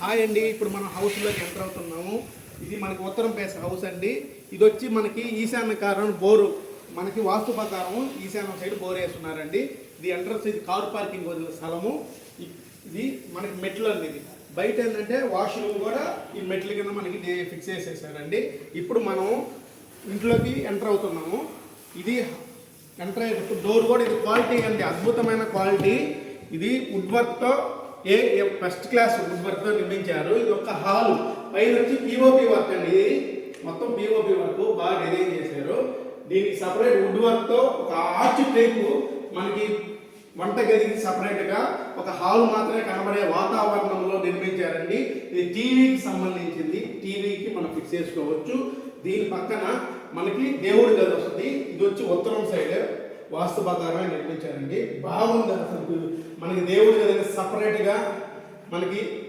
Hi అండి ఇప్పుడు మనం హౌస్లోకి ఎంటర్ అవుతున్నాము. ఇది మనకి ఉత్తరం పేస హౌస్ అండి. ఇది వచ్చి మనకి ఈశాన్య కారణం బోరు. మనకి వాస్తు ప్రకారం ఈశాన్య సైడ్ బోర్ వేస్తున్నారండి. ఇది ఎంట్రన్స్ ఇది కార్ పార్కింగ్ వదిలిన స్థలము. ఇది మనకి మెట్లు అండి ఇది. బయట ఏంటంటే వాష్రూమ్ కూడా ఈ మెట్ల కింద మనకి ఫిక్స్ చేసేసారండి. ఇప్పుడు మనం ఇంట్లోకి ఎంటర్ అవుతున్నాము. ఇది ఎంటర్ అయ్యేటప్పుడు డోర్ కూడా ఇది క్వాలిటీ అండి. అద్భుతమైన క్వాలిటీ ఇది వుడ్ వర్క్తో ఏ ఫస్ట్ క్లాస్ వుడ్ వర్క్తో నిర్మించారు. ఇది ఒక హాల్. పైన వచ్చి పిఓపి వర్క్ అండి ఇది. మొత్తం పిఓపి వర్క్ బాగా డిజైన్ చేశారు. దీనికి సపరేట్ వుడ్ వర్క్తో ఒక ఆర్చ్ టైపు మనకి వంట గదికి సపరేట్గా ఒక హాల్ మాత్రమే కనబడే వాతావరణంలో నిర్మించారండి. ఇది టీవీకి సంబంధించింది. టీవీకి మనం ఫిక్స్ చేసుకోవచ్చు. దీని పక్కన మనకి దేవుడి గది వస్తుంది. ఇది వచ్చి ఉత్తరం సైడ్ వాస్తు ప్రకారమే నిర్మించారండి. బాగుంది అసలు. మనకి దేవుడు గది సపరేట్గా మనకి